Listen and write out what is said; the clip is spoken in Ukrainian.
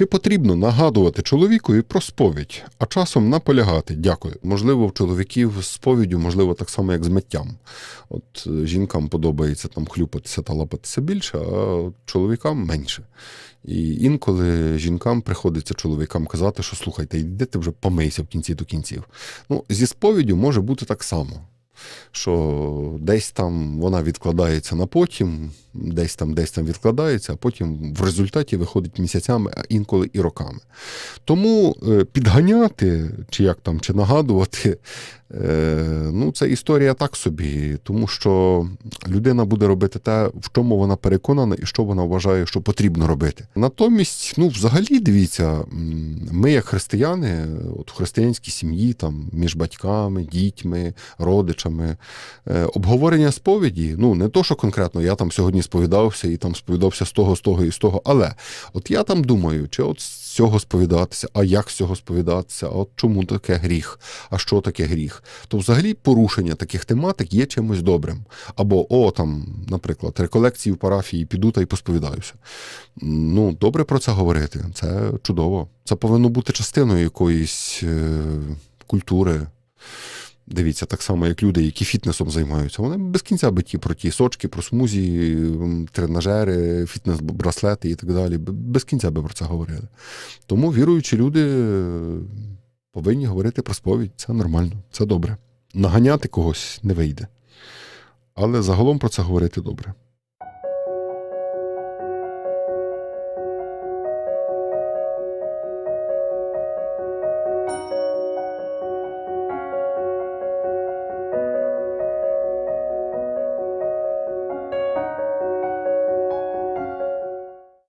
Чи потрібно нагадувати чоловікові про сповідь, а часом наполягати? Дякую. Можливо, в чоловіків з сповіддю, можливо, так само, як з миттям. От е, жінкам подобається там хлюпатися та лапатися більше, а чоловікам менше. І інколи жінкам приходиться чоловікам казати, що слухайте, йди ти вже помийся в кінці до кінців. Ну, зі сповіддю може бути так само. Що десь там вона відкладається на потім, десь там, десь там відкладається, а потім в результаті виходить місяцями, а інколи і роками. Тому е, підганяти, чи як там, чи нагадувати, е, ну, це історія так собі, тому що людина буде робити те, в чому вона переконана і що вона вважає, що потрібно робити. Натомість, ну, взагалі, дивіться, ми, як християни, от в християнській сім'ї, там, між батьками, дітьми, родичами, е, обговорення сповіді, ну, не то, що конкретно я там сьогодні сповідався і там сповідався з того, з того і з того, але от я там думаю, чи от з цього сповідатися, а як з цього сповідатися, а от чому таке гріх, а що таке гріх, то взагалі порушення таких тематик є чимось добрим. Або, о, там, наприклад, реколекції в парафії піду та й посповідаюся. Ну, добре про це говорити. Це чудово. Це повинно бути частиною якоїсь е, культури. Дивіться, так само, як люди, які фітнесом займаються. Вони без кінця биті про ті сочки, про смузі, тренажери, фітнес-браслети і так далі. Без кінця би про це говорили. Тому віруючі люди е, повинні говорити про сповідь. Це нормально, це добре. Наганяти когось не вийде. Але загалом про це говорити добре.